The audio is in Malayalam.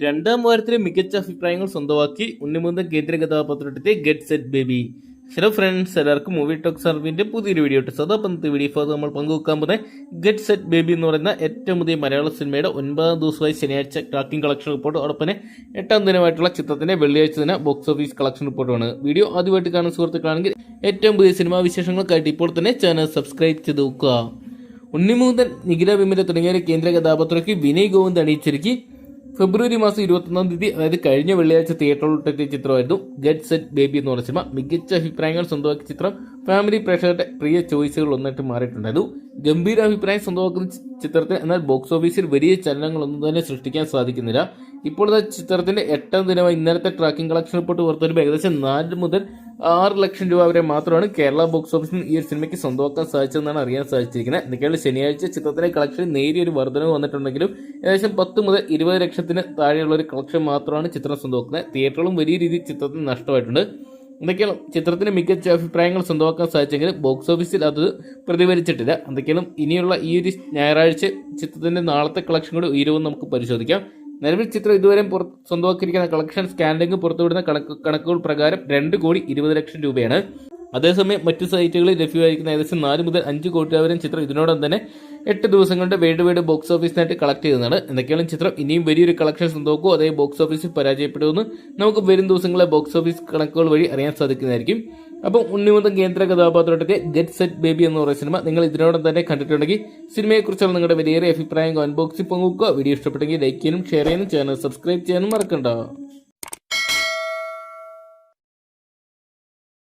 രണ്ടാം വാരത്തിലെ മികച്ച അഭിപ്രായങ്ങൾ സ്വന്തമാക്കി ഉണ്ണിമുന്തൻ കേന്ദ്ര കഥാപാത്രത്തെ get set baby hello friends എല്ലാവർക്കും മൂവി ടോക്ക് സർവിന്റെ പുതിയൊരു വീഡിയോ ഇട്ട് സദാപന്ത് വീഡിയോ ഇപ്പോൾ നമ്മൾ പങ്കുവെക്കാൻ പോകുന്ന ഗെറ്റ് സെറ്റ് ബേബി എന്ന് പറയുന്ന ഏറ്റവും പുതിയ മലയാള സിനിമയുടെ ഒൻപതാം ദിവസമായി ശനിയാഴ്ച ട്രാക്കിംഗ് കളക്ഷൻ റിപ്പോർട്ട് അതോടൊപ്പം തന്നെ എട്ടാം ദിനമായിട്ടുള്ള ചിത്രത്തിന്റെ വെള്ളിയാഴ്ച ദിന ബോക്സ് ഓഫീസ് കളക്ഷൻ റിപ്പോർട്ടാണ് വീഡിയോ ആദ്യമായിട്ട് കാണുന്ന സുഹൃത്തുക്കളാണെങ്കിൽ ഏറ്റവും പുതിയ സിനിമാ വിശേഷങ്ങൾക്കായിട്ട് ഇപ്പോൾ തന്നെ ചാനൽ സബ്സ്ക്രൈബ് ചെയ്ത് നോക്കുക. ഉണ്ണിമൂന്തൻ നിഖില വിമല തുടങ്ങിയ കേന്ദ്ര കഥാപാത്രയ്ക്ക് വിനയ് ഗോവിന്ദ് അണിയിച്ചൊരുക്കി. ഫെബ്രുവരി മാസം ഇരുപത്തൊന്നാം തീയതി അതായത് കഴിഞ്ഞ വെള്ളിയാഴ്ച തിയേറ്ററിലോട്ടെത്തിയ ചിത്രമായിരുന്നു ഗെറ്റ് സെറ്റ് ബേബി എന്ന് പറഞ്ഞ സിനിമ. മികച്ച അഭിപ്രായങ്ങൾ സ്വന്തമാക്കിയ ചിത്രം. ഫാമിലി പ്രേക്ഷകരുടെ പ്രിയ ചോയ്സുകൾ ഒന്നായിട്ട് മാറിയിട്ടുണ്ടായിരുന്നു. ഗംഭീര അഭിപ്രായം സ്വന്തമാക്കുന്ന ചിത്രത്തിന് എന്നാൽ ബോക്സ് ഓഫീസിൽ വലിയ ചലനങ്ങളൊന്നും തന്നെ സൃഷ്ടിക്കാൻ സാധിക്കുന്നില്ല. ഇപ്പോഴത്തെ ചിത്രത്തിന്റെ എട്ടാം ദിനമായി ഇന്നലത്തെ ട്രാക്കിംഗ് കളക്ഷൻ റിപ്പോർട്ട് പുറത്തുവരുമ്പോൾ ഏകദേശം നാല് മുതൽ ആറ് ലക്ഷം രൂപ വരെ മാത്രമാണ് കേരള ബോക്സ് ഓഫീസിൽ ഈ ഒരു സിനിമയ്ക്ക് സ്വന്തമാക്കാൻ സാധിച്ചതെന്നാണ് അറിയാൻ സാധിച്ചിരിക്കുന്നത്. എന്തൊക്കെയാണ് ശനിയാഴ്ച ചിത്രത്തിലെ കളക്ഷൻ നേരിയൊരു വർധനവ് വന്നിട്ടുണ്ടെങ്കിലും ഏകദേശം പത്ത് മുതൽ ഇരുപത് ലക്ഷത്തിന് താഴെയുള്ള ഒരു കളക്ഷൻ മാത്രമാണ് ചിത്രം സ്വന്തമാക്കുന്നത്. തിയേറ്ററുകളും വലിയ രീതിയിൽ ചിത്രത്തിന് നഷ്ടമായിട്ടുണ്ട്. എന്തൊക്കെയാണ് ചിത്രത്തിന് മികച്ച അഭിപ്രായങ്ങൾ സ്വന്തമാക്കാൻ സാധിച്ചെങ്കിലും ബോക്സ് ഓഫീസിൽ അത് പ്രതിഫലിച്ചിട്ടില്ല. എന്തൊക്കെയാണ് ഇനിയുള്ള ഈ ഒരു ഞായറാഴ്ച ചിത്രത്തിന്റെ നാളത്തെ കളക്ഷൻ കൂടി ഉയരുമെന്ന് നമുക്ക് പരിശോധിക്കാം. നിലവിൽ ചിത്രം ഇതുവരെ സ്വന്തമാക്കിയിരിക്കുന്ന കളക്ഷൻ സ്കാനിംഗ് പുറത്തുവിടുന്ന കണക്ക് കണക്കുകൾ പ്രകാരം രണ്ട് കോടി ഇരുപത് ലക്ഷം രൂപയാണ്. അതേസമയം മറ്റു സൈറ്റുകളിൽ ലഭ്യമായിരിക്കുന്ന ഏകദേശം നാല് മുതൽ അഞ്ച് കോടി വരെ ചിത്രം ഇതിനോടൊപ്പം തന്നെ എട്ട് ദിവസം കൊണ്ട് വീട് വീട് ബോക്സ് ഓഫീസിനായിട്ട് കളക്ട് ചെയ്യുന്നതാണ് എന്തൊക്കെയാണ് ചിത്രം? ഇനിയും വലിയൊരു കളക്ഷൻ സ്വന്തമാക്കുമോ അതേ ബോക്സ് ഓഫീസിൽ പരാജയപ്പെടുമെന്ന് നമുക്ക് വരും ദിവസങ്ങളെ ബോക്സ് ഓഫീസ് കണക്കുകൾ വഴി അറിയാൻ സാധിക്കുന്നതായിരിക്കും. അപ്പം ഉണ്ണിമുന്തം കേന്ദ്ര കഥാപാത്രത്തിന്റെ ഗെറ്റ് സെറ്റ് ബേബി എന്ന് പറയുന്ന സിനിമ നിങ്ങൾ ഇതിനോടൊപ്പം തന്നെ കണ്ടിട്ടുണ്ടെങ്കിൽ സിനിമയെക്കുറിച്ചുള്ള നിങ്ങളുടെ വലിയേറെ അഭിപ്രായം കമന്റ് ബോക്സിൽ പങ്കുവെക്കുക. വീഡിയോ ഇഷ്ടപ്പെട്ടെങ്കിൽ ലൈക്ക് ചെയ്യാനും ഷെയർ ചെയ്യാനും ചാനൽ സബ്സ്ക്രൈബ് ചെയ്യാനും മറക്കണ്ട.